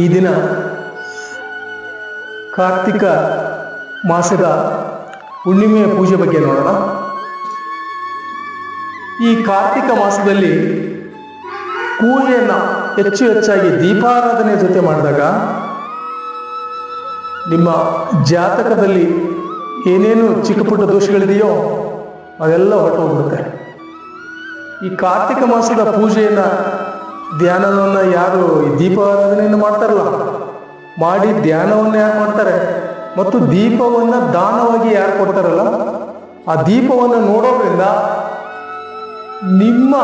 ಈ ದಿನ ಕಾರ್ತಿಕ ಮಾಸದ ಹುಣ್ಣಿಮೆಯ ಪೂಜೆ ಬಗ್ಗೆ ನೋಡೋಣ. ಈ ಕಾರ್ತಿಕ ಮಾಸದಲ್ಲಿ ಪೂಜೆಯನ್ನು ಹೆಚ್ಚು ಹೆಚ್ಚಾಗಿ ದೀಪಾರಾಧನೆ ಜೊತೆ ಮಾಡಿದಾಗ ನಿಮ್ಮ ಜಾತಕದಲ್ಲಿ ಏನೇನು ಚಿಕ್ಕ ಪುಟ್ಟ ದೋಷಗಳಿದೆಯೋ ಅದೆಲ್ಲ ಹೊರಟೋಗ್ಬಿಡುತ್ತೆ. ಈ ಕಾರ್ತಿಕ ಮಾಸದ ಪೂಜೆಯನ್ನ ಧ್ಯಾನವನ್ನ ಯಾರು ದೀಪಾರಾಧನೆಯನ್ನು ಮಾಡ್ತಾರಲ್ಲ, ಮಾಡಿ ಧ್ಯಾನವನ್ನ ಯಾರು ಮಾಡ್ತಾರೆ? ಮತ್ತು ದೀಪವನ್ನ ದಾನವಾಗಿ ಯಾರು ಕೊಡ್ತಾರಲ್ಲ, ಆ ದೀಪವನ್ನು ನೋಡೋದ್ರಿಂದ ನಿಮ್ಮ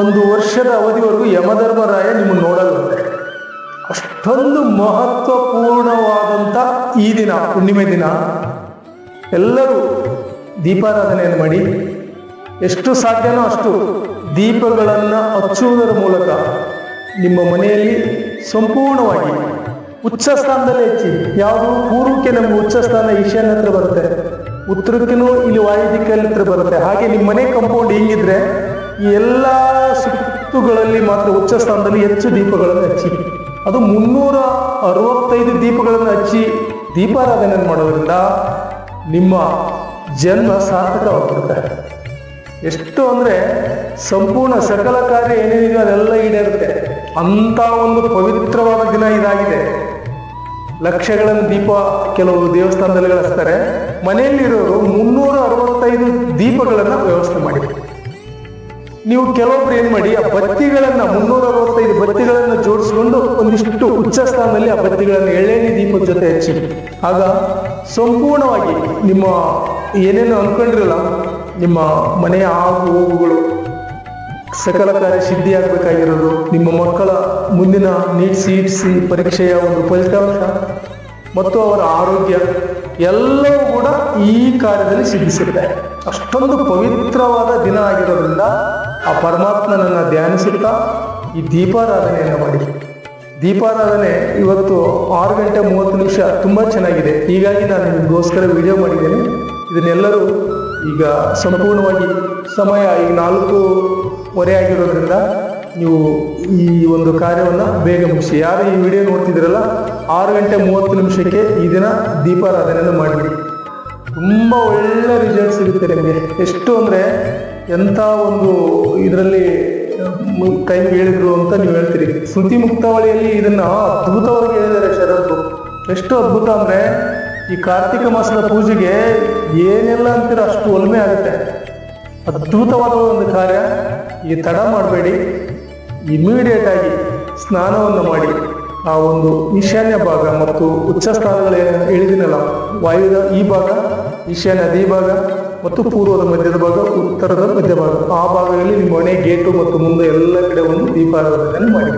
ಒಂದು ವರ್ಷದ ಅವಧಿವರೆಗೂ ಯಮಧರ್ಮರಾಯ ನಿಮ್ಮನ್ನು ನೋಡಲ್ಲ ಅಷ್ಟೊಂದು ಮಹತ್ವಪೂರ್ಣವಾದಂಥ ಈ ದಿನ, ಹುಣ್ಣಿಮೆ ದಿನ. ಎಲ್ಲರೂ ದೀಪಾರಾಧನೆಯನ್ನು ಮಾಡಿ, ಎಷ್ಟು ಸಾಧ್ಯನೋ ಅಷ್ಟು ದೀಪಗಳನ್ನು ಹಚ್ಚುವುದರ ಮೂಲಕ ನಿಮ್ಮ ಮನೆಯಲ್ಲಿ ಸಂಪೂರ್ಣವಾಗಿ ಉಚ್ಚ ಸ್ಥಾನದಲ್ಲಿ ಹೆಚ್ಚಿ. ಯಾವುದು? ಪೂರ್ವಕ್ಕೆ ನಮ್ಗೆ ಉಚ್ಚ ಸ್ಥಾನ ಈಶಾನ್ಯ ಹತ್ರ ಬರುತ್ತೆ. ಉತ್ತರಕ್ಕೂ ಇಲ್ಲಿ ವಾಯು ದಿಕ್ಕಲ್ಲಿ ಹತ್ರ ಬರುತ್ತೆ. ಹಾಗೆ ನಿಮ್ಮ ಮನೆ ಕಂಪೌಂಡ್ ಹಿಂಗಿದ್ರೆ ಈ ಎಲ್ಲ ಸುತ್ತುಗಳಲ್ಲಿ ಮಾತ್ರ ಉಚ್ಚ ಸ್ಥಾನದಲ್ಲಿ ಹೆಚ್ಚು ದೀಪಗಳನ್ನು ಹಚ್ಚಿ. ಅದು ಮುನ್ನೂರ ಅರವತ್ತೈದು ದೀಪಗಳನ್ನು ಹಚ್ಚಿ ದೀಪಾರಾಧನೆ ಮಾಡೋದ್ರಿಂದ ನಿಮ್ಮ ಜನ್ಮ ಸಾರ್ಥಕವಾಗುತ್ತೆ ಎಷ್ಟು ಅಂದ್ರೆ ಸಂಪೂರ್ಣ ಸಕಲ ಕಾರ್ಯ ಏನೇನಿದೆ ಅದೆಲ್ಲ ಈಡೇರುತ್ತೆ ಅಂತ ಒಂದು ಪವಿತ್ರವಾದ ದಿನ ಇದಾಗಿದೆ. ಲಕ್ಷಗಳನ್ನು ದೀಪ, ಕೆಲವು ದೇವಸ್ಥಾನದಲ್ಲಿ ಗಳಿಸ್ತಾರೆ ಮನೆಯಲ್ಲಿರೋರು ಮುನ್ನೂರ ಅರವತ್ತೈದು ದೀಪಗಳನ್ನ ವ್ಯವಸ್ಥೆ ಮಾಡಿ ನೀವು ಕೆಲವೊಬ್ರು ಏನ್ ಮಾಡಿ, ಆ ಬತ್ತಿಗಳನ್ನು ಮುನ್ನೂರ ಅರವತ್ತೈದು ಬತ್ತಿಗಳನ್ನ ಜೋಡಿಸ್ಕೊಂಡು ಒಂದಿಷ್ಟು ಉಚ್ಚ ಸ್ಥಾನದಲ್ಲಿ ಆ ಬತ್ತಿಗಳನ್ನು ಎಳ್ಳೆಣ್ಣೆ ದೀಪದ ಜೊತೆ ಹಚ್ಚಿ ಆಗ ಸಂಪೂರ್ಣವಾಗಿ ನಿಮ್ಮ ಏನೇನು ಅನ್ಕೊಂಡಿರಲ್ಲ ನಿಮ್ಮ ಮನೆಯ ಆಗು ಹೋಗುಗಳು ಸಕಲ ಕಾರ್ಯ ಸಿದ್ಧಿಯಾಗಬೇಕಾಗಿರೋದು. ನಿಮ್ಮ ಮಕ್ಕಳ ಮುಂದಿನ ನೀಟ್ ಸಿ ಸಿ ಪರೀಕ್ಷೆಯ ಒಂದು ಫಲಿತಾಂಶ ಮತ್ತು ಅವರ ಆರೋಗ್ಯ ಎಲ್ಲವೂ ಕೂಡ ಈ ಕಾರ್ಯದಲ್ಲಿ ಸಿದ್ಧಿಸಿರುತ್ತೆ ಅಷ್ಟೊಂದು ಪವಿತ್ರವಾದ ದಿನ ಆಗಿರೋದ್ರಿಂದ ಆ ಪರಮಾತ್ಮನನ್ನ ಧ್ಯಾನಿಸುತ್ತಾ ಈ ದೀಪಾರಾಧನೆಯನ್ನು ಮಾಡಿ. ದೀಪಾರಾಧನೆ ಇವತ್ತು ಆರು ಗಂಟೆ ಮೂವತ್ತು ನಿಮಿಷ ತುಂಬ ಚೆನ್ನಾಗಿದೆ. ಹೀಗಾಗಿ ನಾನು ನಿಮಗೋಸ್ಕರ ವಿಡಿಯೋ ಮಾಡಿದ್ದೇನೆ. ಇದನ್ನೆಲ್ಲರೂ ಈಗ ಸಂಪೂರ್ಣವಾಗಿ ಸಮಯ ಈಗ ನಾಲ್ಕೂವರೆ ಆಗಿರೋದ್ರಿಂದ ನೀವು ಈ ಒಂದು ಕಾರ್ಯವನ್ನು ಬೇಗ ಮುಗಿಸಿ. ಯಾರು ಈ ವಿಡಿಯೋ ನೋಡ್ತಿದ್ದೀರಲ್ಲ, ಆರು ಗಂಟೆ ಮೂವತ್ತು ನಿಮಿಷಕ್ಕೆ ಈ ದಿನ ದೀಪಾರಾಧನೆಯನ್ನು ಮಾಡಿಬಿಡಿ ತುಂಬ ಒಳ್ಳೆ ರಿಸಲ್ಟ್ ಸಿಗುತ್ತೆ ನಿಮಗೆ. ಎಷ್ಟು ಅಂದರೆ ಎಂಥ ಒಂದು ಇದರಲ್ಲಿ ಟೈಮ್ ಹೇಳಿದ್ರು ಅಂತ ನೀವು ಹೇಳ್ತೀರಿ. ಶ್ರುತಿ ಮುಕ್ತಾವಳಿಯಲ್ಲಿ ಇದನ್ನು ಅದ್ಭುತವಾಗಿ ಹೇಳಿದ್ದಾರೆ ಶರತ್ ಎಷ್ಟು ಅದ್ಭುತ ಅಂದ್ರೆ ಈ ಕಾರ್ತಿಕ ಮಾಸದ ಪೂಜೆಗೆ ಏನೆಲ್ಲ ಅಂತೀರ ಅಷ್ಟು ಒಲ್ಮೆ ಆಗುತ್ತೆ. ಅದ್ಭುತವಾದ ಒಂದು ಕಾರ್ಯ. ಈ ತಡ ಮಾಡಬೇಡಿ. ಇಮಿಡಿಯೇಟ್ ಆಗಿ ಸ್ನಾನವನ್ನು ಮಾಡಿ. ಆ ಒಂದು ಈಶಾನ್ಯ ಭಾಗ ಮತ್ತು ಉಚ್ಚ ಸ್ಥಾನಗಳು ಇಳಿದಿನಲ್ಲ, ವಾಯುದ ಈ ಭಾಗ, ಈಶಾನ್ಯದ ಈ ಭಾಗ ಮತ್ತು ಪೂರ್ವದ ಮಧ್ಯದ ಭಾಗ, ಉತ್ತರದ ಮಧ್ಯ ಭಾಗ ಆ ಭಾಗದಲ್ಲಿ ನಿಮ್ಮ ಮನೆ ಗೇಟು ಮತ್ತು ಮುಂದೆ ಎಲ್ಲ ಕಡೆ ಒಂದು ದೀಪಾರಾಧನೆಯನ್ನು ಮಾಡಿ.